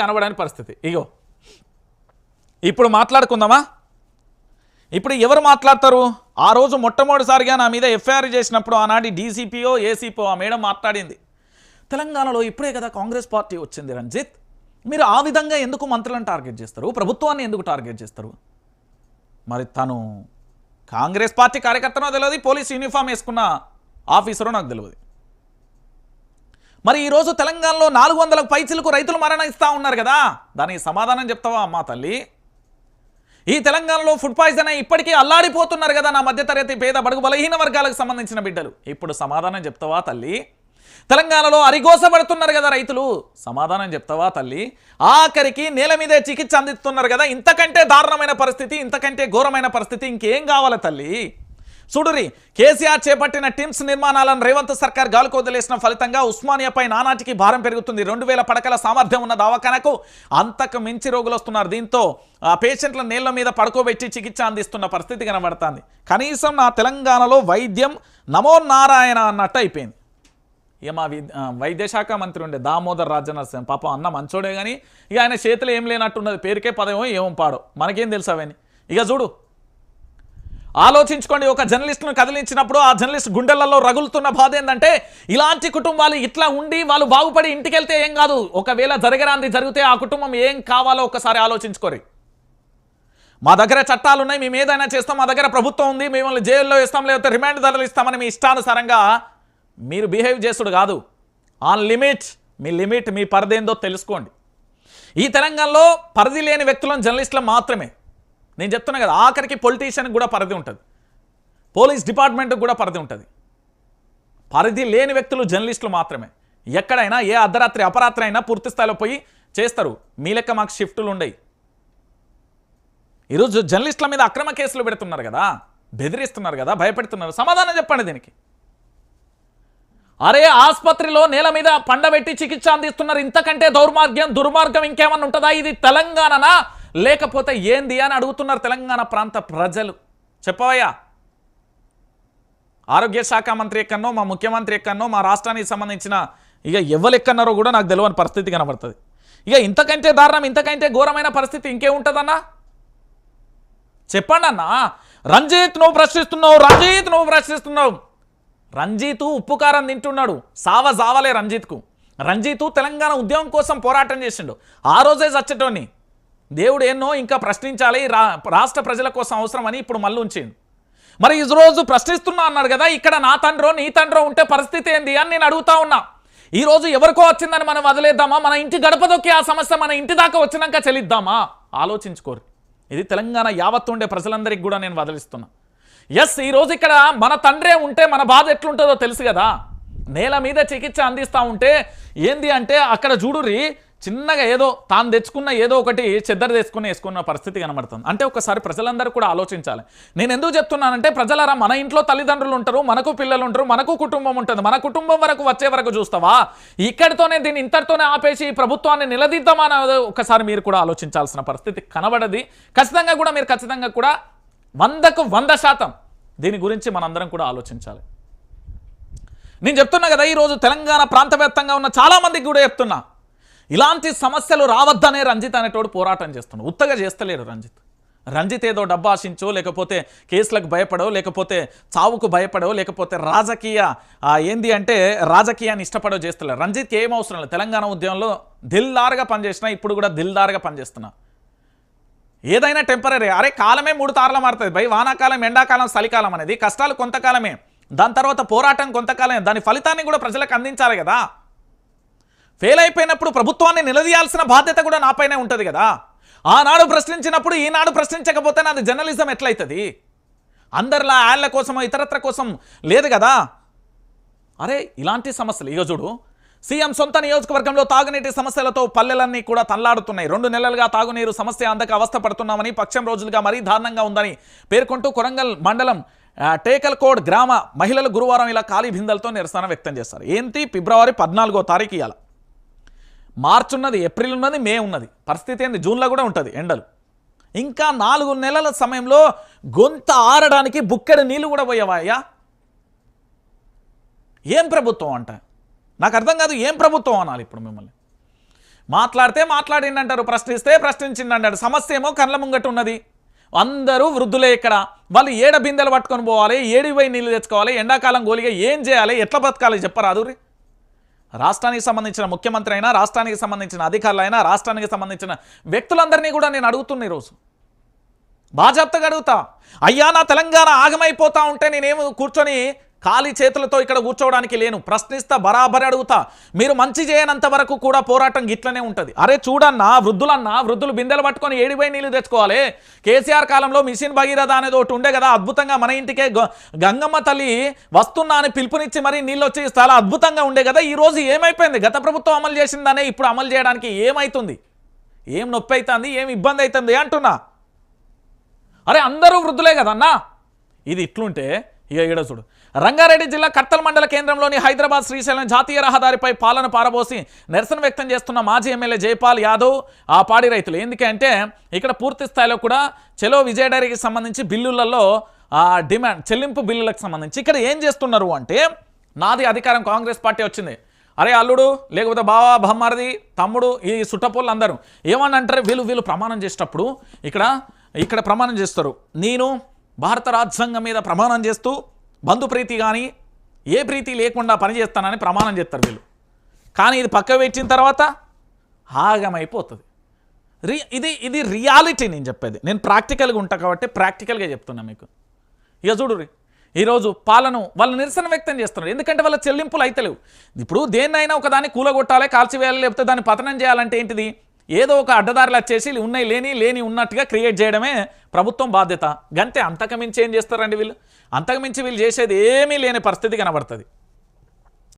కనబడని పరిస్థితి. ఇగో. ఇప్పుడు మాట్లాడుకుందామా? ఇప్పుడు ఎవరు మాట్లాడతారు? ఆ రోజు మొట్టమొదటిసారిగా నా మీద ఎఫ్ఐఆర్ చేసినప్పుడు ఆనాటి డీసీపీఓ ఏసీపీఓ ఆ మేడం మాట్లాడింది. తెలంగాణలో ఇప్పుడే కదా కాంగ్రెస్ పార్టీ వచ్చింది రంజిత్. మీరు ఆ విధంగా ఎందుకు మంత్రులను టార్గెట్ చేస్తారు? ప్రభుత్వాన్ని ఎందుకు టార్గెట్ చేస్తారు? మరి తను కాంగ్రెస్ పార్టీ కార్యకర్తనో తెలియదు పోలీస్ యూనిఫామ్ వేసుకున్న ఆఫీసరో నాకు తెలియదు మరి ఈరోజు తెలంగాణలో నాలుగు వందలకు పైచిలకు రైతులు మరణిస్తూ ఉన్నారు కదా? దానికి సమాధానం చెప్తావా అమ్మా తల్లి? ఈ తెలంగాణలో ఫుడ్ పాయిజన్ అయి ఇప్పటికీ అల్లాడిపోతున్నారు కదా నా మధ్యతరగతి పేద బడుగు బలహీన వర్గాలకు సంబంధించిన బిడ్డలు. ఇప్పుడు సమాధానం చెప్తావా తల్లి? తెలంగాణలో అరిగోసపడుతున్నారు కదా రైతులు. సమాధానం చెప్తావా తల్లి? ఆఖరికి నేల మీదే చికిత్స అందిస్తున్నారు కదా. ఇంతకంటే దారుణమైన పరిస్థితి ఇంతకంటే ఘోరమైన పరిస్థితి ఇంకేం కావాలి తల్లి? చూడురి కేసీఆర్ చేపట్టిన టిమ్స్ నిర్మాణాలను రేవంత్ సర్కార్ గాలికి వదిలేసిన ఫలితంగా ఉస్మానియాపై నానాటికి భారం పెరుగుతుంది. రెండు వేల పడకల సామర్థ్యం ఉన్న దవాఖానకు అంతకు మించి రోగులు వస్తున్నారు దీంతో ఆ పేషెంట్ల నీళ్ళ మీద పడుకోబెట్టి చికిత్స అందిస్తున్న పరిస్థితి కనబడుతుంది. కనీసం నా తెలంగాణలో వైద్యం నమో నారాయణ అన్నట్టు అయిపోయింది. ఇక మా వి వైద్య శాఖ మంత్రి ఉండే దామోదర్ రాజనరసింహ పాపం అన్న మంచోడే కానీ ఇక ఆయన చేతులు ఏం లేనట్టున్నది. పేరుకే పదమో ఏమో పాడో. మనకేం తెలుసు అవన్నీ? ఇక చూడు. ఆలోచించుకోండి. ఒక జర్నలిస్ట్ను కదిలించినప్పుడు ఆ జర్నలిస్ట్ గుండెలలో రగులుతున్న బాధ ఏంటంటే ఇలాంటి కుటుంబాలు ఇట్లా ఉండి వాళ్ళు బాగుపడి ఇంటికి వెళ్తే ఏం కాదు. ఒకవేళ జరగరాంది జరిగితే ఆ కుటుంబం ఏం కావాలో ఒకసారి ఆలోచించుకోరి. మా దగ్గర చట్టాలు ఉన్నాయి మేము ఏదైనా చేస్తాం. మా దగ్గర ప్రభుత్వం ఉంది. మిమ్మల్ని జైల్లో ఇస్తాం లేకపోతే రిమాండ్ ధరలు ఇస్తామని మీ ఇష్టానుసారంగా మీరు బిహేవ్ చేసుడు కాదు. ఆన్ లిమిట్ మీ లిమిట్ మీ పరిధేందో తెలుసుకోండి. ఈ తెలంగాణలో పరిధి లేని వ్యక్తులను జర్నలిస్టులు మాత్రమే. నేను చెప్తున్నా కదా ఆఖరికి పొలిటీషియన్కి కూడా పరిధి ఉంటుంది. పోలీస్ డిపార్ట్మెంట్కి కూడా పరిధి ఉంటుంది. పరిధి లేని వ్యక్తులు జర్నలిస్టులు మాత్రమే. ఎక్కడైనా ఏ అర్ధరాత్రి అపరాత్రి అయినా పూర్తి స్థాయిలో పోయి చేస్తారు. మీ లెక్క మాకు షిఫ్టులు ఉండయి. ఈరోజు జర్నలిస్టుల మీద అక్రమ కేసులు పెడుతున్నారు కదా బెదిరిస్తున్నారు కదా భయపెడుతున్నారు. సమాధానం చెప్పండి దీనికి. అరే ఆసుపత్రిలో నేల మీద పండబెట్టి చికిత్స అందిస్తున్నారు. ఇంతకంటే దౌర్మార్గ్యం దుర్మార్గం ఇంకేమన్నా ఉంటుందా? ఇది తెలంగాణనా? లేకపోతే ఏంది అని అడుగుతున్నారు తెలంగాణ ప్రాంత ప్రజలు. చెప్పవయ్యా. ఆరోగ్య శాఖ మంత్రి ఎక్కన్నో మా ముఖ్యమంత్రి ఎక్కన్నో మా రాష్ట్రానికి సంబంధించిన ఇక ఎవరు ఎక్కన్నారో కూడా నాకు తెలియని పరిస్థితి కనబడుతుంది. ఇక ఇంతకంటే దారుణం ఇంతకంటే ఘోరమైన పరిస్థితి ఇంకేముంటుందన్నా? చెప్పండి అన్నా. రంజిత్ నువ్వు ప్రశ్నిస్తున్నావు రంజిత్ నువ్వు ప్రశ్నిస్తున్నావు. రంజిత్ ఉప్పు కారం తింటున్నాడు. సావ జావలే రంజిత్కు. రంజిత్ తెలంగాణ ఉద్యమం కోసం పోరాటం చేసిండు. ఆ రోజే చచ్చటోని దేవుడు ఎన్నో ఇంకా ప్రశ్నించాలి రా రాష్ట్ర ప్రజల కోసం అవసరమని ఇప్పుడు మళ్ళీ ఉంచిండు. మరి ఈరోజు ప్రశ్నిస్తున్నా అన్నాడు కదా ఇక్కడ నా తండ్రో నీ తండ్రో ఉంటే పరిస్థితి ఏంది అని నేను అడుగుతా ఉన్నా. ఈరోజు ఎవరికో వచ్చిందని మనం వదిలేద్దామా? మన ఇంటి గడపదొక్కి ఆ సమస్య మన ఇంటి దాకా వచ్చినాక చెల్లిద్దామా? ఆలోచించుకోరు. ఇది తెలంగాణ యావత్తు ఉండే ప్రజలందరికీ కూడా నేను వదిలిస్తున్నా. ఎస్ ఈరోజు ఇక్కడ మన తండ్రే ఉంటే మన బాధ ఎట్లుంటుందో తెలుసు కదా. నేల మీద చికిత్స అందిస్తూ ఉంటే ఏంది అంటే అక్కడ చూడురి చిన్నగా ఏదో తాను తెచ్చుకున్న ఏదో ఒకటి చెద్దరు తెచ్చుకుని వేసుకున్న పరిస్థితి కనబడుతుంది. అంటే ఒకసారి ప్రజలందరూ కూడా ఆలోచించాలి. నేను ఎందుకు చెప్తున్నానంటే ప్రజలరా మన ఇంట్లో తల్లిదండ్రులు ఉంటారు మనకు పిల్లలు ఉంటారు మనకు కుటుంబం ఉంటుంది. మన కుటుంబం వరకు వచ్చే వరకు చూస్తావా? ఇక్కడితోనే దీన్ని ఇంతటితోనే ఆపేసి ప్రభుత్వాన్ని నిలదీద్దామని ఒకసారి మీరు కూడా ఆలోచించాల్సిన పరిస్థితి కనబడది. ఖచ్చితంగా కూడా మీరు ఖచ్చితంగా కూడా వందకు వంద శాతం దీని గురించి మనందరం కూడా ఆలోచించాలి. నేను చెప్తున్నా కదా ఈరోజు తెలంగాణ ప్రాంతవ్యాప్తంగా ఉన్న చాలామందికి కూడా చెప్తున్నా. ఇలాంటి సమస్యలు రావద్దనే రంజిత్ అనేటోడు పోరాటం చేస్తున్నాడు ఉత్తగా చేస్తలేడు రంజిత్. రంజిత్ ఏదో డబ్బు ఆశించో లేకపోతే కేసులకు భయపడో లేకపోతే చావుకు భయపడో లేకపోతే రాజకీయ ఏంది అంటే రాజకీయాన్ని ఇష్టపడో చేస్తలేరు రంజిత్కి ఏం అవసరం లేదు. తెలంగాణ ఉద్యమంలో దిల్దారుగా పనిచేసినా ఇప్పుడు కూడా దిల్దారుగా పనిచేస్తున్నా. ఏదైనా టెంపరీ. అరే కాలమే మూడు తారలు మారుతుంది. భయ వానాకాలం ఎండాకాలం చలికాలం అనేది. కష్టాలు కొంతకాలమే. దాని తర్వాత పోరాటం కొంతకాలమే. దాని ఫలితాన్ని కూడా ప్రజలకు అందించాలి కదా. ఫెయిల్ అయిపోయినప్పుడు ప్రభుత్వాన్ని నిలదీయాల్సిన బాధ్యత కూడా నాపైనే ఉంటుంది కదా. ఆనాడు ప్రశ్నించినప్పుడు ఈనాడు ప్రశ్నించకపోతే నాది జర్నలిజం ఎట్లయితుంది? అందరిలా యాళ్ళ కోసమో ఇతరత్ర కోసం లేదు కదా. అరే ఇలాంటి సమస్యలు ఇక చూడు. సీఎం సొంత నియోజకవర్గంలో తాగునీటి సమస్యలతో పల్లెలన్నీ కూడా తల్లాడుతున్నాయి. రెండు నెలలుగా తాగునీరు సమస్య అందక అవస్థ పడుతున్నామని పక్షం రోజులుగా మరీ దారుణంగా ఉందని పేర్కొంటూ కొరంగల్ మండలం టేకల్కోడ్ గ్రామ మహిళలు గురువారం ఇలా ఖాళీ బిందెలతో నిరసన వ్యక్తం చేస్తారు ఏంటి? ఫిబ్రవరి పద్నాలుగో తారీఖు ఇవాళ మార్చ్ ఉన్నది ఏప్రిల్ ఉన్నది మే ఉన్నది. పరిస్థితి ఏంది? జూన్లో కూడా ఉంటుంది ఎండలు. ఇంకా నాలుగు నెలల సమయంలో గొంత ఆరడానికి బుక్కెడు నీళ్ళు కూడా పోయేవాయ్యా ఏం ప్రభుత్వం అంట? నాకు అర్థం కాదు ఏం ప్రభుత్వం అనాలి ఇప్పుడు మిమ్మల్ని? మాట్లాడితే మాట్లాడిండంటారు ప్రశ్నిస్తే ప్రశ్నించిండంటారు. సమస్య ఏమో కళ్ళ ముంగట ఉన్నది. అందరూ వృద్ధులే ఇక్కడ. వాళ్ళు ఏడ బిందెలు పట్టుకొని పోవాలి ఏడిపోయి నీళ్ళు తెచ్చుకోవాలి ఎండాకాలం గోలిగా ఏం చేయాలి ఎట్లా బతకాలి చెప్పరాదు రీ రాష్ట్రానికి సంబంధించిన ముఖ్యమంత్రి అయినా రాష్ట్రానికి సంబంధించిన అధికారులైనా రాష్ట్రానికి సంబంధించిన వ్యక్తులందరినీ కూడా నేను అడుగుతున్నా ఈరోజు బాజాప్తగా అడుగుతా అయ్యా నా తెలంగాణ ఆగమైపోతా ఉంటే నేనేమి కూర్చొని ఖాళీ చేతులతో ఇక్కడ కూర్చోవడానికి లేను. ప్రశ్నిస్తా బరాబర్ అడుగుతా. మీరు మంచి చేయనంత వరకు కూడా పోరాటం గిట్లనే ఉంటుంది. అరే చూడన్నా వృద్ధులన్నా వృద్ధులు బిందెలు పట్టుకొని ఏడిపోయి నీళ్ళు తెచ్చుకోవాలి. కేసీఆర్ కాలంలో మిషన్ భగీరథ అనేది ఒకటి ఉండే కదా అద్భుతంగా మన ఇంటికే గ- గంగమ్మ తల్లి వస్తున్నా అని పిలుపునిచ్చి మరీ నీళ్ళు వచ్చి చాలా అద్భుతంగా ఉండే కదా ఈ రోజు ఏమైపోయింది? గత ప్రభుత్వం అమలు చేసిందనే ఇప్పుడు అమలు చేయడానికి ఏమైతుంది? ఏం నొప్పి అవుతుంది ఏం ఇబ్బంది అవుతుంది అంటున్నా. అరే అందరూ వృద్ధులే కదన్నా. ఇది ఇట్లుంటే ఇక ఇక్కడ చూడు. రంగారెడ్డి జిల్లా కట్టల్ మండల కేంద్రంలోని హైదరాబాద్ శ్రీశైలం జాతీయ రహదారిపై పాలన పారబోసి నిరసన వ్యక్తం చేస్తున్న మాజీ ఎమ్మెల్యే జైపాల్ యాదవ్ ఆ పాడి రైతులు. ఎందుకంటే ఇక్కడ పూర్తి స్థాయిలో కూడా చెలో విజయ డైరీకి సంబంధించి బిల్లులలో ఆ డిమాండ్ చెల్లింపు బిల్లులకు సంబంధించి ఇక్కడ ఏం చేస్తున్నారు అంటే నాది అధికారం కాంగ్రెస్ పార్టీ వచ్చింది. అరే అల్లుడు లేకపోతే బావా బహమ్మారిది తమ్ముడు ఈ సుట్టపోళ్ళు అందరూ ఏమని అంటారు? వీళ్ళు వీళ్ళు ప్రమాణం చేసేటప్పుడు ఇక్కడ ఇక్కడ ప్రమాణం చేస్తారు. నేను భారత రాజ్యాంగం మీద ప్రమాణం చేస్తూ బంధు ప్రీతి కానీ ఏ ప్రీతి లేకుండా పనిచేస్తానని ప్రమాణం చేస్తారు వీళ్ళు. కానీ ఇది పక్క పెట్టిన తర్వాత ఆగమైపోతుంది. రి ఇది ఇది రియాలిటీ నేను చెప్పేది. నేను ప్రాక్టికల్గా ఉంటా కాబట్టి ప్రాక్టికల్గా చెప్తున్నా మీకు. ఇక చూడు ఈరోజు పాలను వాళ్ళు నిరసన వ్యక్తం చేస్తున్నారు. ఎందుకంటే వాళ్ళ చెల్లింపులు అయితలేవు. ఇప్పుడు దేన్నైనా ఒకదాన్ని కూలగొట్టాలి కాల్చివేయాలి లేకపోతే దాన్ని పతనం చేయాలంటే ఏంటిది? ఏదో ఒక అడ్డదారులు వచ్చేసి ఉన్నాయి లేని లేని ఉన్నట్టుగా క్రియేట్ చేయడమే ప్రభుత్వం బాధ్యత. గంతే అంతకుమించి ఏం చేస్తారండి వీళ్ళు? అంతకుమించి వీళ్ళు చేసేది ఏమీ లేని పరిస్థితి కనబడుతుంది.